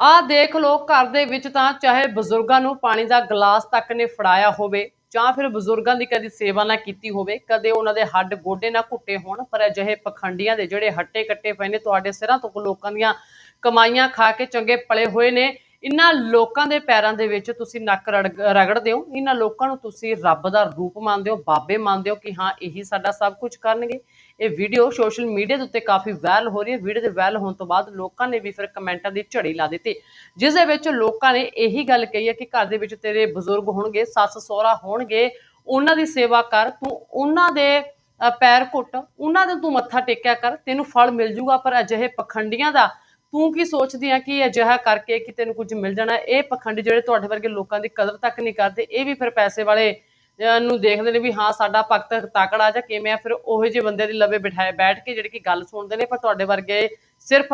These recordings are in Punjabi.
ਆਹ ਦੇਖ ਲਓ, ਘਰ ਦੇ ਵਿੱਚ ਤਾਂ ਚਾਹੇ ਬਜ਼ੁਰਗਾਂ ਨੂੰ ਪਾਣੀ ਦਾ ਗਲਾਸ ਤੱਕ ਨੇ ਫੜਾਇਆ ਹੋਵੇ ਜਾਂ ਫਿਰ ਬਜ਼ੁਰਗਾਂ ਦੀ ਕਦੀ ਸੇਵਾ ਨਾ ਕੀਤੀ ਹੋਵੇ, ਕਦੇ ਉਹਨਾਂ ਦੇ ਹੱਡ ਗੋਡੇ ਨਾ ਘੁੱਟੇ ਹੋਣ, ਪਰ ਅਜਿਹੇ ਪਖੰਡੀਆਂ ਦੇ ਜਿਹੜੇ ਹੱਟੇ ਕੱਟੇ ਪਏ ਨੇ, ਤੁਹਾਡੇ ਸਿਰਾਂ ਤੋਂ ਲੋਕਾਂ ਦੀਆਂ ਕਮਾਈਆਂ ਖਾ ਕੇ ਚੰਗੇ ਪਲੇ ਹੋਏ ਨੇ। ਇਹਨਾਂ ਲੋਕਾਂ ਦੇ ਪੈਰਾਂ ਦੇ ਵਿੱਚ ਤੁਸੀਂ ਨੱਕ ਰਗੜਦੇ ਹੋ ਇਹਨਾਂ ਲੋਕਾਂ ਨੂੰ ਤੁਸੀਂ ਰੱਬ ਦਾ ਰੂਪ ਮੰਨਦੇ ਹੋ, ਬਾਬੇ ਮੰਨਦੇ ਹੋ ਕਿ ਹਾਂ, ਇਹੀ ਸਾਡਾ ਸਭ ਕੁਝ ਕਰਨਗੇ। ਇਹ ਵੀਡੀਓ ਸੋਸ਼ਲ ਮੀਡੀਆ ਦੇ ਉੱਤੇ ਕਾਫੀ ਵਾਇਰਲ ਹੋ ਰਹੀ ਹੈ। ਵੀਡੀਓ ਦੇ ਵਾਇਰਲ ਹੋਣ ਤੋਂ ਬਾਅਦ ਲੋਕਾਂ ਨੇ ਵੀ ਫਿਰ ਕਮੈਂਟਾਂ ਦੀ ਝੜੀ ਲਾ ਦਿੱਤੀ। ਜਿਸ ਦੇ ਵਿੱਚ ਲੋਕਾਂ ਨੇ ਇਹੀ ਗੱਲ ਕਹੀ ਹੈ ਕਿ ਘਰ ਦੇ ਵਿੱਚ ਤੇਰੇ ਬਜ਼ੁਰਗ ਹੋਣਗੇ, ਸੱਸ ਸਹੁਰਾ ਹੋਣਗੇ, ਉਹਨਾਂ ਦੀ ਸੇਵਾ ਕਰ, ਤੂੰ ਉਹਨਾਂ ਦੇ ਪੈਰ ਘੁੱਟ, ਉਹਨਾਂ ਦੇ ਤੂੰ ਮੱਥਾ ਟੇਕਿਆ ਕਰ, ਤੈਨੂੰ ਫਲ ਮਿਲ ਜੂਗਾ, ਪਰ ਅਜਿਹੇ ਪਖੰਡੀਆਂ ਦਾ ਤੂੰ ਕੀ ਸੋਚਦੀ ਆ ਕਿ ਅਜਿਹਾ ਕਰਕੇ ਕਿ ਤੈਨੂੰ ਕੁਝ ਮਿਲ ਜਾਣਾ? ਇਹ ਪਖੰਡ ਜਿਹੜੇ ਤੁਹਾਡੇ ਵਰਗੇ ਲੋਕਾਂ ਦੀ ਕਦਰ ਤੱਕ ਨਹੀਂ ਕਰਦੇ, ਇਹ ਵੀ ਫਿਰ ਪੈਸੇ ਵਾਲੇ ਨੂੰ ਦੇਖਦੇ ਨੇ ਵੀ ਹਾਂ, ਸਾਡਾ ਭਗਤ ਤਾਕੜਾ ਜਾਂ ਕਿਵੇਂ ਆ, ਫਿਰ ਉਹੋ ਜਿਹੇ ਬੰਦੇ ਦੀ ਲਵੇ ਬਿਠਾਏ ਬੈਠ ਕੇ, ਜਿਹੜੀ ਕਿ ਗੱਲ ਸੁਣਦੇ ਨੇ, ਪਰ ਤੁਹਾਡੇ ਵਰਗੇ ਸਿਰਫ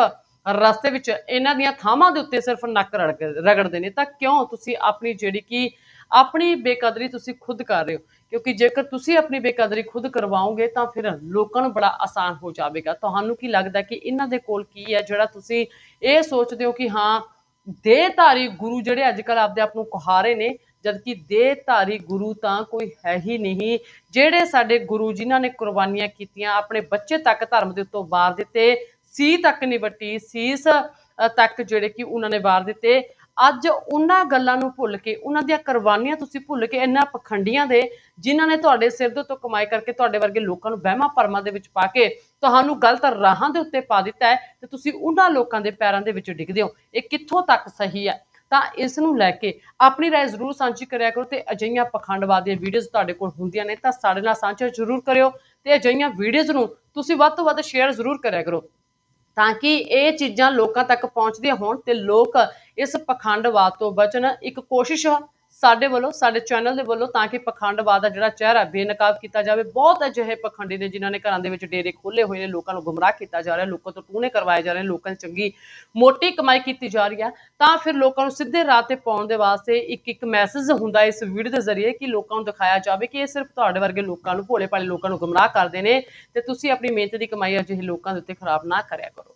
ਰਸਤੇ ਵਿੱਚ ਇਹਨਾਂ ਦੀਆਂ ਥਾਵਾਂ ਦੇ ਉੱਤੇ ਸਿਰਫ ਨੱਕ ਰੜਕ- ਰਗੜਦੇ ਨੇ, ਤਾਂ ਕਿਉਂ ਤੁਸੀਂ ਆਪਣੀ ਜਿਹੜੀ ਕਿ ਆਪਣੀ ਬੇਕਦਰੀ ਤੁਸੀਂ ਖੁਦ ਕਰ ਰਹੇ ਹੋ? ਕਿਉਂਕਿ ਜੇਕਰ ਤੁਸੀਂ ਆਪਣੀ ਬੇਕਦਰੀ ਖੁਦ ਕਰਵਾਓਗੇ, ਤਾਂ ਫਿਰ ਲੋਕਾਂ ਨੂੰ ਬੜਾ ਆਸਾਨ ਹੋ ਜਾਵੇਗਾ। ਤੁਹਾਨੂੰ ਕੀ ਲੱਗਦਾ ਕਿ ਇਹਨਾਂ ਦੇ ਕੋਲ ਕੀ ਹੈ, ਜਿਹੜਾ ਤੁਸੀਂ ਇਹ ਸੋਚਦੇ ਹੋ ਕਿ ਹਾਂ, ਦੇਹਧਾਰੀ ਗੁਰੂ ਜਿਹੜੇ ਅੱਜ ਕੱਲ ਆਪਦੇ ਆਪ ਨੂੰ ਕੁਹਾਰੇ ਨੇ, ਜਦਕਿ ਦੇਹਧਾਰੀ ਗੁਰੂ ਤਾਂ ਕੋਈ ਹੈ ਹੀ ਨਹੀਂ। ਜਿਹੜੇ ਸਾਡੇ ਗੁਰੂ ਜਿਨ੍ਹਾਂ ਨੇ ਕੁਰਬਾਨੀਆਂ ਕੀਤੀਆਂ, ਆਪਣੇ ਬੱਚੇ ਤੱਕ ਧਰਮ ਦੇ ਉੱਤੋਂ ਵਾਰ ਦਿੱਤੇ ਸੀ ਤੱਕ ਨਹੀਂ ਵੱਟੀ ਸੀਸ ਅ, ਤੱਕ ਜਿਹੜੇ ਕਿ ਉਹਨਾਂ ਨੇ ਵਾਰ ਦਿੱਤੇ ਅੱਜ ਉਹਨਾਂ ਗੱਲਾਂ ਨੂੰ ਭੁੱਲ ਕੇ ਉਹਨਾਂ ਦੀਆਂ ਕੁਰਬਾਨੀਆਂ ਤੁਸੀਂ ਭੁੱਲ ਕੇ ਇਹਨਾਂ ਪਖੰਡੀਆਂ ਦੇ ਜਿਨ੍ਹਾਂ ਨੇ ਤੁਹਾਡੇ ਸਿਰ ਦੇ ਉੱਤੋਂ ਕਮਾਈ ਕਰਕੇ ਤੁਹਾਡੇ ਵਰਗੇ ਲੋਕਾਂ ਨੂੰ ਵਹਿਮਾਂ ਭਰਮਾਂ ਦੇ ਵਿੱਚ ਪਾ ਕੇ ਤੁਹਾਨੂੰ ਗਲਤ ਰਾਹਾਂ ਦੇ ਉੱਤੇ ਪਾ ਦਿੱਤਾ ਹੈ ਤੇ ਤੁਸੀਂ ਉਹਨਾਂ ਲੋਕਾਂ ਦੇ ਪੈਰਾਂ ਦੇ ਵਿੱਚ ਡਿੱਗਦੇ ਹੋ ਇਹ ਕਿੱਥੋਂ ਤੱਕ ਸਹੀ ਹੈ ਤਾਂ ਇਸ ਨੂੰ ਲੈ ਕੇ ਆਪਣੀ رائے ਜ਼ਰੂਰ ਸਾਂਝੀ ਕਰਿਆ ਕਰੋ ਤੇ ਅਜਿਹੀਆਂ ਪਖੰਡਵਾਦ ਦੀਆਂ ਵੀਡੀਓਜ਼ ਤੁਹਾਡੇ ਕੋਲ ਹੁੰਦੀਆਂ ਨੇ ਤਾਂ ਸਾਡੇ ਨਾਲ ਸਾਂਝਾ ਜ਼ਰੂਰ ਕਰਿਓ ਤੇ ਅਜਿਹੀਆਂ ਵੀਡੀਓਜ਼ ਨੂੰ ਤੁਸੀਂ ਵੱਧ ਤੋਂ ਵੱਧ ਸ਼ੇਅਰ ਜ਼ਰੂਰ ਕਰਿਆ ਕਰੋ ਤਾਂ ਕਿ ਇਹ ਚੀਜ਼ਾਂ ਲੋਕਾਂ ਤੱਕ ਪਹੁੰਚਦੀਆਂ ਹੋਣ ਤੇ ਲੋਕ ਇਸ ਪਖੰਡਵਾਦ ਤੋਂ ਬਚਣ। ਇੱਕ ਕੋਸ਼ਿਸ਼ ਸਾਡੇ ਵੱਲੋਂ, ਸਾਡੇ ਚੈਨਲ ਦੇ ਵੱਲੋਂ ਤਾਂ ਕਿ ਪਖੰਡਵਾਦ ਦਾ ਜਿਹੜਾ ਚਿਹਰਾ ਬੇਨਕਾਬ ਕੀਤਾ ਜਾਵੇ। ਬਹੁਤ ਅਜਿਹੇ ਪਖੰਡੀ ਨੇ ਜਿਨ੍ਹਾਂ ਨੇ ਘਰਾਂ ਦੇ ਵਿੱਚ ਡੇਰੇ ਖੋਲੇ ਹੋਏ ਨੇ, ਲੋਕਾਂ ਨੂੰ ਗੁੰਮਰਾਹ ਕੀਤਾ ਜਾ ਰਿਹਾ, ਲੋਕਾਂ ਤੋਂ ਟੂਣੇ ਕਰਵਾਏ ਜਾ ਰਹੇ ਨੇ, ਲੋਕਾਂ ਦੀ ਚੰਗੀ, ਮੋਟੀ ਕਮਾਈ ਕੀਤੀ ਜਾ ਰਹੀ ਹੈ। ਤਾਂ ਫਿਰ ਲੋਕਾਂ ਨੂੰ ਸਿੱਧੇ ਰਾਹ ਤੇ ਪਾਉਣ ਦੇ ਵਾਸਤੇ ਇੱਕ ਇੱਕ ਮੈਸੇਜ ਹੁੰਦਾ ਇਸ ਵੀਡੀਓ ਦੇ ਜ਼ਰੀਏ ਕਿ ਲੋਕਾਂ ਨੂੰ ਦਿਖਾਇਆ ਜਾਵੇ ਕਿ ਇਹ ਸਿਰਫ ਤੁਹਾਡੇ ਵਰਗੇ ਲੋਕਾਂ ਨੂੰ ਭੋਲੇ ਭਾਲੇ ਲੋਕਾਂ ਨੂੰ ਗੁੰਮਰਾਹ ਕਰਦੇ ਨੇ ਤੇ ਤੁਸੀਂ ਆਪਣੀ ਮਿਹਨਤ ਦੀ ਕਮਾਈ ਅਜਿਹੇ ਲੋਕਾਂ ਦੇ ਉੱਤੇ ਖਰਾਬ ਨਾ ਕਰਿਆ ਕਰੋ।